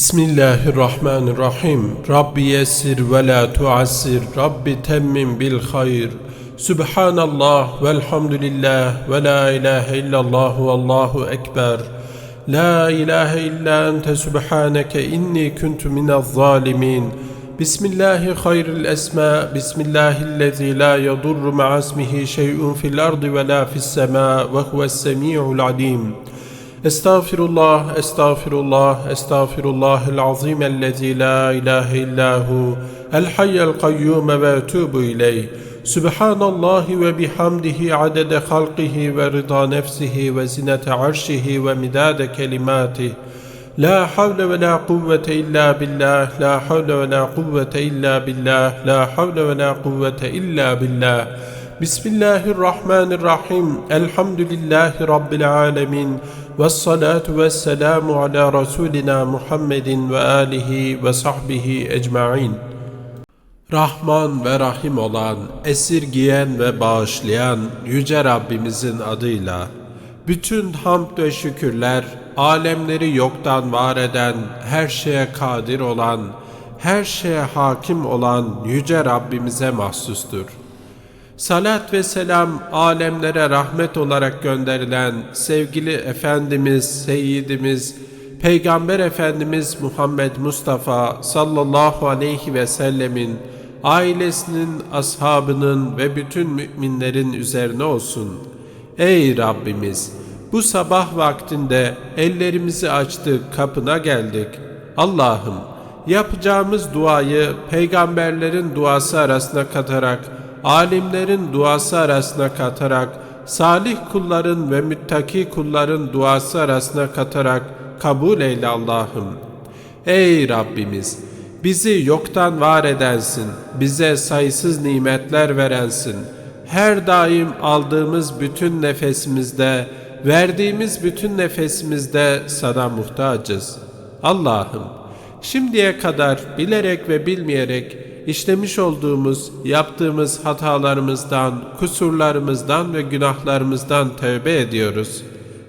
Bismillahirrahmanirrahim. Rabbi yessir ve la tuassir. Rabbi temmin bil hayr. Subhanallah velhamdülillah ve la ilahe illallah ve allahu ekber. La ilahe illa ente subhaneke inni kuntu minez zalimin. Bismillahi hayril esma. Bismillahillezî la yadurru ma'asmihi şey'un fil ardı ve la fis sema ve huves semi'ul alim. Estağfirullah, estağfirullah, estağfirullahel azim ellezî la ilahe illahu, el hayyel kayyume ve etubu ileyh. Subhanallahi ve bihamdihi adede halqihi ve rıda nefsihi ve zinete arşihi ve midade kelimatihi. La havle ve la kuvvete illa billah, la havle ve la kuvvete illa billah, la havle ve la kuvvete illa billah. Bismillahirrahmanirrahim. Elhamdülillahi Rabbil alemin. Ve selamu ala Resulina Muhammedin ve ve sahbihi ecma'in. Rahman ve Rahim olan, esirgiyen ve bağışlayan Yüce Rabbimizin adıyla, bütün hamd ve şükürler, alemleri yoktan var eden, her şeye kadir olan, her şeye hakim olan Yüce Rabbimize mahsustur. Salat ve selam alemlere rahmet olarak gönderilen sevgili Efendimiz, Seyyidimiz, Peygamber Efendimiz Muhammed Mustafa sallallahu aleyhi ve sellemin ailesinin, ashabının ve bütün müminlerin üzerine olsun. Ey Rabbimiz! Bu sabah vaktinde ellerimizi açtık, kapına geldik. Allah'ım yapacağımız duayı peygamberlerin duası arasına katarak alimlerin duası arasına katarak, salih kulların ve müttaki kulların duası arasına katarak kabul eyle Allah'ım. Ey Rabbimiz! Bizi yoktan var edensin, bize sayısız nimetler verensin. Her daim aldığımız bütün nefesimizde, verdiğimiz bütün nefesimizde sana muhtacız. Allah'ım, şimdiye kadar bilerek ve bilmeyerek işlemiş olduğumuz, yaptığımız hatalarımızdan, kusurlarımızdan ve günahlarımızdan tövbe ediyoruz.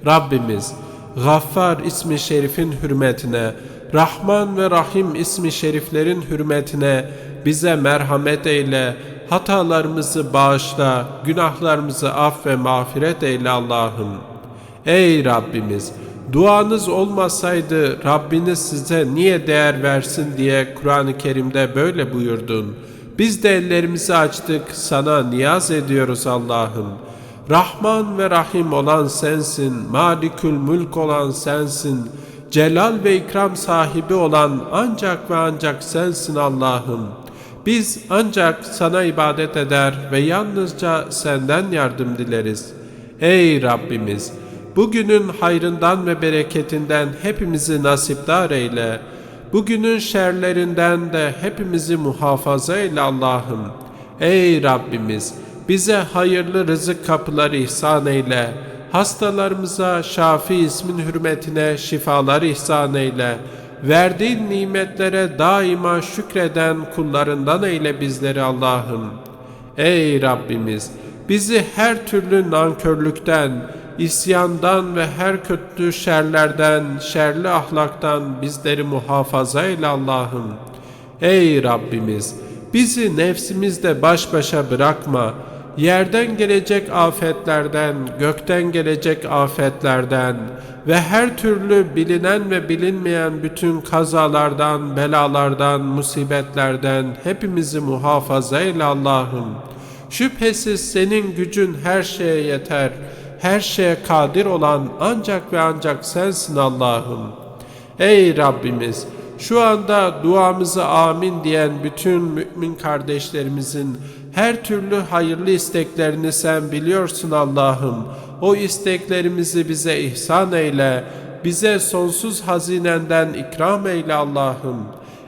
Rabbimiz, Gaffar ismi şerifin hürmetine, Rahman ve Rahim ismi şeriflerin hürmetine bize merhamet eyle, hatalarımızı bağışla, günahlarımızı af ve mağfiret eyle Allah'ım. Ey Rabbimiz! Duanız olmasaydı Rabbiniz size niye değer versin diye Kur'an-ı Kerim'de böyle buyurdun. Biz de ellerimizi açtık, sana niyaz ediyoruz Allah'ım. Rahman ve Rahim olan sensin, Malikül Mülk olan sensin, Celal ve ikram sahibi olan ancak ve ancak sensin Allah'ım. Biz ancak sana ibadet eder ve yalnızca senden yardım dileriz. Ey Rabbimiz! Bugünün hayrından ve bereketinden hepimizi nasipdar eyle. Bugünün şerlerinden de hepimizi muhafaza eyle Allah'ım. Ey Rabbimiz! Bize hayırlı rızık kapıları ihsan eyle. Hastalarımıza Şafi ismin hürmetine şifalar ihsan eyle. Verdiğin nimetlere daima şükreden kullarından eyle bizleri Allah'ım. Ey Rabbimiz! Bizi her türlü nankörlükten, isyandan ve her kötü şerlerden, şerli ahlaktan bizleri muhafaza eyle Allah'ım. Ey Rabbimiz! Bizi nefsimizde baş başa bırakma. Yerden gelecek afetlerden, gökten gelecek afetlerden ve her türlü bilinen ve bilinmeyen bütün kazalardan, belalardan, musibetlerden hepimizi muhafaza eyle Allah'ım. Şüphesiz senin gücün her şeye yeter.'' Her şeye kadir olan ancak ve ancak sensin Allah'ım. Ey Rabbimiz! Şu anda duamızı amin diyen bütün mümin kardeşlerimizin her türlü hayırlı isteklerini sen biliyorsun Allah'ım. O isteklerimizi bize ihsan eyle, bize sonsuz hazinenden ikram eyle Allah'ım.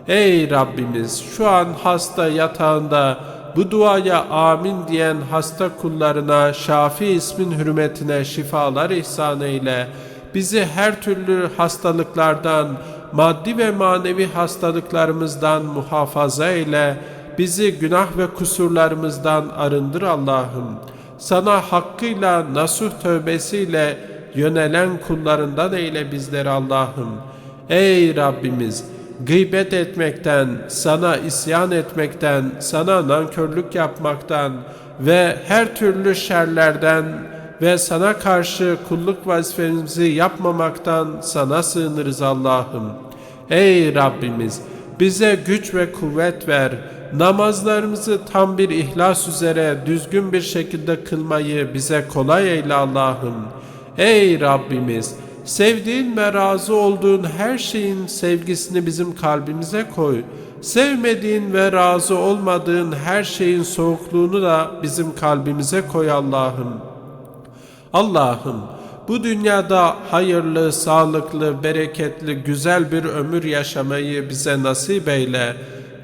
Ey Rabbimiz şu an hasta yatağında bu duaya amin diyen hasta kullarına Şafi ismin hürmetine şifalar ihsan eyle. Bizi her türlü hastalıklardan, maddi ve manevi hastalıklarımızdan muhafaza eyle. Bizi günah ve kusurlarımızdan arındır Allah'ım. Sana hakkıyla nasuh tövbesiyle yönelen kullarından eyle bizleri Allah'ım. Ey Rabbimiz! Gıybet etmekten, sana isyan etmekten, sana nankörlük yapmaktan ve her türlü şerlerden ve sana karşı kulluk vazifemizi yapmamaktan sana sığınırız Allah'ım. Ey Rabbimiz! Bize güç ve kuvvet ver. Namazlarımızı tam bir ihlas üzere düzgün bir şekilde kılmayı bize kolay eyle Allah'ım. Ey Rabbimiz! Sevdiğin ve razı olduğun her şeyin sevgisini bizim kalbimize koy. Sevmediğin ve razı olmadığın her şeyin soğukluğunu da bizim kalbimize koy Allah'ım. Allah'ım bu dünyada hayırlı, sağlıklı, bereketli, güzel bir ömür yaşamayı bize nasip eyle.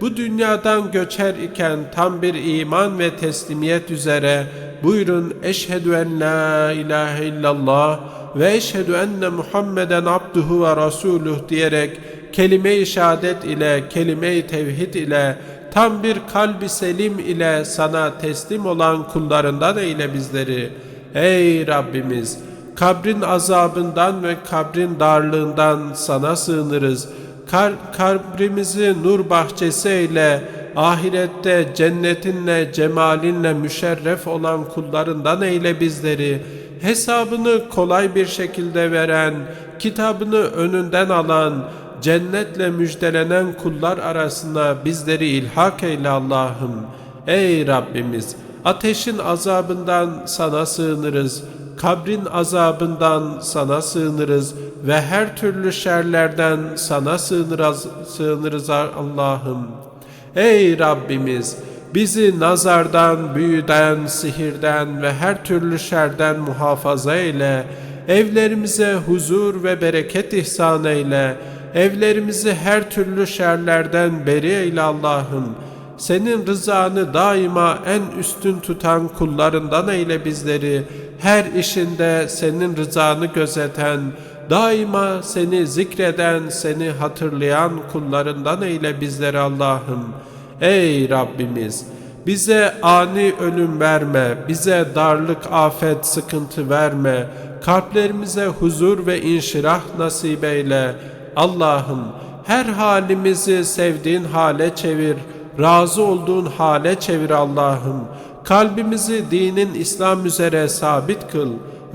Bu dünyadan göçer iken tam bir iman ve teslimiyet üzere buyurun eşhedü en la ilahe illallah ve eşhedü enne Muhammeden abduhu ve rasuluh diyerek kelime-i şehadet ile, kelime-i tevhid ile, tam bir kalbi selim ile sana teslim olan kullarından eyle bizleri. Ey Rabbimiz! Kabrin azabından ve kabrin darlığından sana sığınırız. Kar, kabrimizi nur bahçesi eyle, ahirette cennetinle, cemalinle müşerref olan kullarından eyle bizleri. Hesabını kolay bir şekilde veren, kitabını önünden alan, cennetle müjdelenen kullar arasında bizleri ilhak eyle Allah'ım. Ey Rabbimiz! Ateşin azabından sana sığınırız. Kabrin azabından sana sığınırız ve her türlü şerlerden sana sığınırız, sığınırız Allah'ım. Ey Rabbimiz! Bizi nazardan, büyüden, sihirden ve her türlü şerden muhafaza eyle. Evlerimize huzur ve bereket ihsan eyle. Evlerimizi her türlü şerlerden beri eyle Allah'ım. Senin rızanı daima en üstün tutan kullarından eyle bizleri. Her işinde senin rızanı gözeten, daima seni zikreden, seni hatırlayan kullarından eyle bizleri Allah'ım. Ey Rabbimiz! Bize ani ölüm verme, bize darlık, afet, sıkıntı verme, kalplerimize huzur ve inşirah nasip eyle. Allah'ım her halimizi sevdiğin hale çevir, razı olduğun hale çevir Allah'ım. Kalbimizi dinin İslam üzere sabit kıl.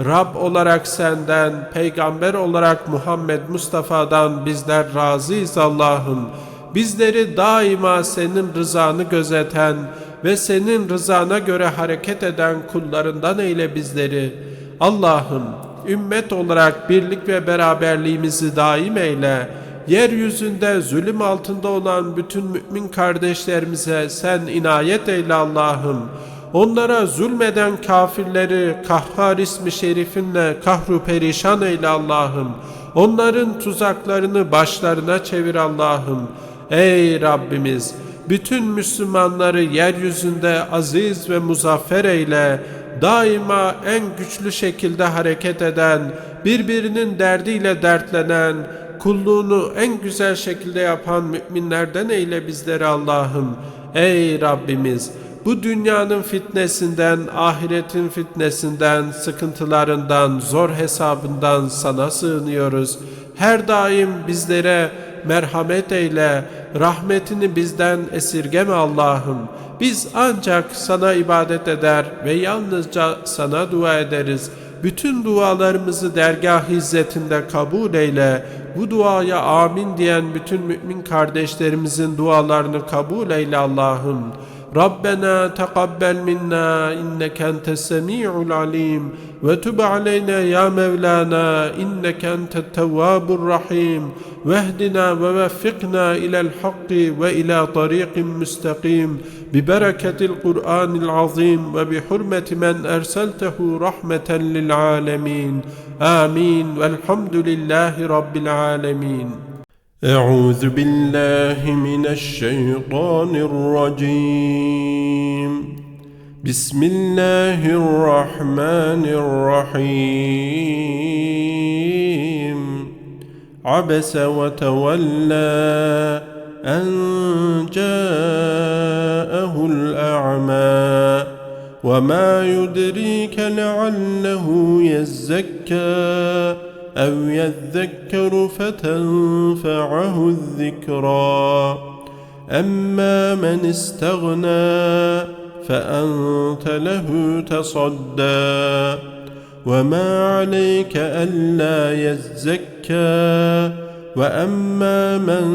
Rab olarak senden, peygamber olarak Muhammed Mustafa'dan bizler razıyız Allah'ım. Bizleri daima senin rızanı gözeten ve senin rızana göre hareket eden kullarından eyle bizleri. Allah'ım ümmet olarak birlik ve beraberliğimizi daim eyle. Yeryüzünde zulüm altında olan bütün mümin kardeşlerimize sen inayet eyle Allah'ım. Onlara zulmeden kafirleri kahhar ismi şerifinle kahru perişan eyle Allah'ım. Onların tuzaklarını başlarına çevir Allah'ım. Ey Rabbimiz! Bütün Müslümanları yeryüzünde aziz ve muzaffer eyle. Daima en güçlü şekilde hareket eden, birbirinin derdiyle dertlenen, kulluğunu en güzel şekilde yapan müminlerden eyle bizleri Allah'ım. Ey Rabbimiz! Bu dünyanın fitnesinden, ahiretin fitnesinden, sıkıntılarından, zor hesabından sana sığınıyoruz. Her daim bizlere merhamet eyle, rahmetini bizden esirgeme Allah'ım. Biz ancak sana ibadet eder ve yalnızca sana dua ederiz. Bütün dualarımızı dergah izzetinde kabul eyle. Bu duaya amin diyen bütün mümin kardeşlerimizin dualarını kabul eyle Allah'ım. ربنا تقبل منا إنك أنت السميع العليم وتب علينا يا مولانا إنك أنت التواب الرحيم واهدنا ووفقنا إلى الحق وإلى طريق مستقيم ببركة القرآن العظيم وبحرمة من أرسلته رحمة للعالمين آمين والحمد لله رب العالمين أعوذ بالله من الشيطان الرجيم. بسم الله الرحمن الرحيم. عبس وتولى أن جاءه الأعمى. وما يدريك لعله يزكى. أو يذكر فتنفعه الذكرى. أما من استغنى فأنت له تصدى. وما عليك ألا يزكى. وأما من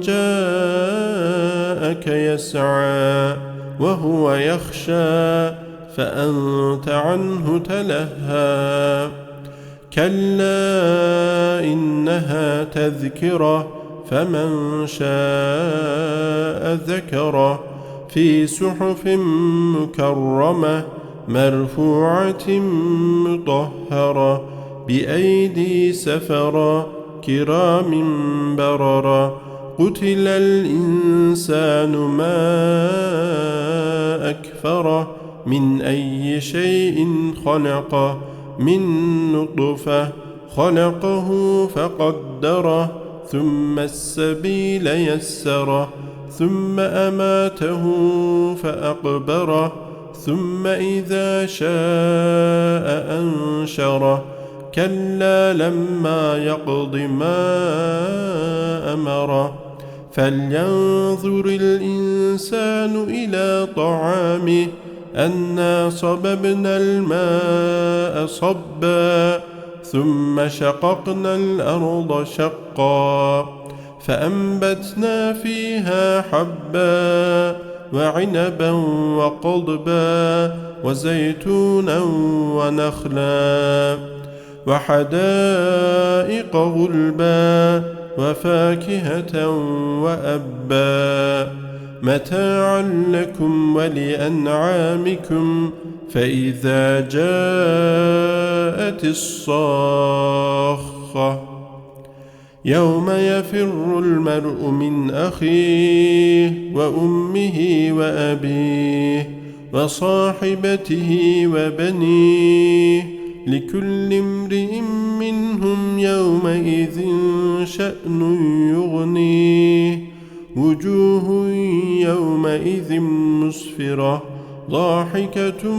جاءك يسعى وهو يخشى فأنت عنه تلهى. كلا إنها تذكرة فمن شاء ذكره في صحف مكرمة مرفوعة مطهرة بأيدي سفرة كرام بررة قتل الإنسان ما أكفره من أي شيء خلقه من نطفة خلقه فقدره ثم السبيل يسره ثم أماته فأقبره ثم إذا شاء أنشره. كلا لما يقض ما أمره. فلينظر الإنسان إلى طعامه أنا صببنا الماء صبا ثم شققنا الأرض شقا فأنبتنا فيها حبا وعنبا وقضبا وزيتونا ونخلا وحدائق غلبا وفاكهة وأبا متاعا لكم ولأنعامكم فإذا جاءت الصاخة يوم يفر المرء من أخيه وأمه وأبيه وصاحبته وبنيه لكل امرئ منهم يومئذ شأن يغنيه وجوه يومئذ مسفرة ضاحكة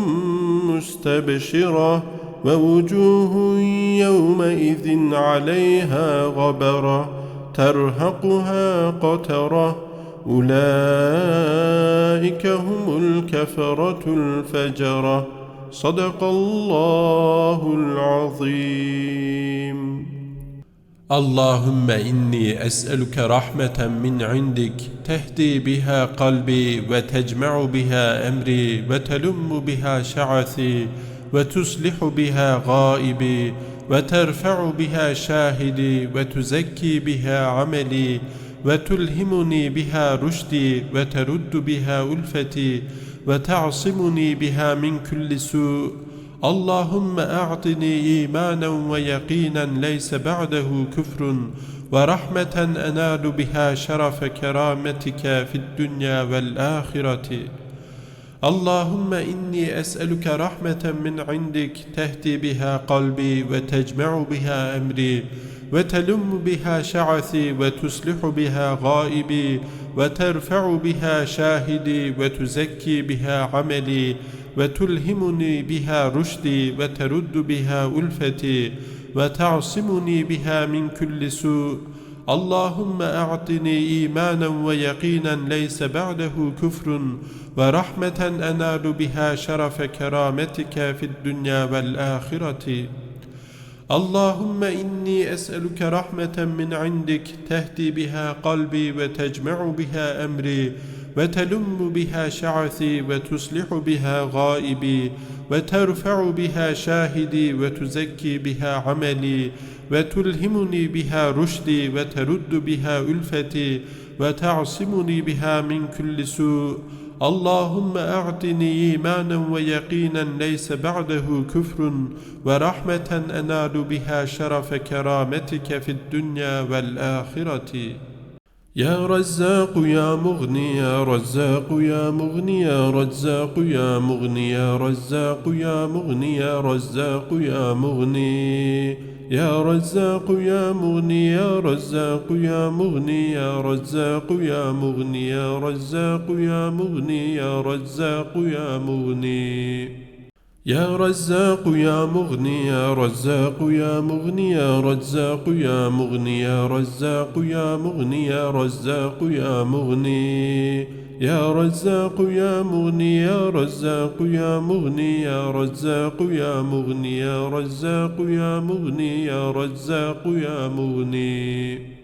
مستبشرة ووجوه يومئذ عليها غبرة ترهقها قترة أولئك هم الكفرة الفجرة. صدق الله العظيم. اللهم إني أسألك رحمة من عندك تهدي بها قلبي وتجمع بها أمري وتلم بها شعثي وتصلح بها غائبي وترفع بها شاهدي وتزكي بها عملي وتلهمني بها رشدي وترد بها ألفتي وتعصمني بها من كل سوء. اللهم أعطني إيمانا ويقينا ليس بعده كفر ورحمة أنال بها شرف كرامتك في الدنيا والآخرة. اللهم إني أسألك رحمة من عندك تهدي بها قلبي وتجمع بها أمري وتلم بها شعثي وتصلح بها غائبي وترفع بها شاهدي وتزكي بها عملي وتلهمني بها رشدي وترد بها ألفتي وتعصمني بها من كل سوء. اللهم أعطني إيمانا ويقينا ليس بعده كفر ورحمة أنال بها شرف كرامتك في الدنيا والآخرة. اللهم إني أسألك رحمة من عندك تهدي بها قلبي وتجمع بها أمري وتلم بها شعثي وتصلح بها غائبي وترفع بها شاهدي وتزكي بها عملي وتلهمني بها رشدي وترد بها ألفتي وتعصمني بها من كل سوء اللهم أعطني إيمانا ويقينا ليس بعده كفر ورحمة أنال بها شرف كرامتك في الدنيا والآخرة يا رزاق يا مغني يا رزاق يا مغني يا رزاق يا مغني يا رزاق يا مغني يا رزاق يا مغني يا رزاق يا مغني يا رزاق يا مغني يا رزاق يا مغني يا رزاق يا مغني يا رزاق يا مغني يا رزاق يا مغني يا رزاق يا مغني يا رزاق يا مغني يا رزاق يا مغني يا رزاق يا مغني يا رزاق يا مغني يا رزاق يا مغني يا رزاق يا مغني يا رزاق يا مغني يا رزاق يا مغني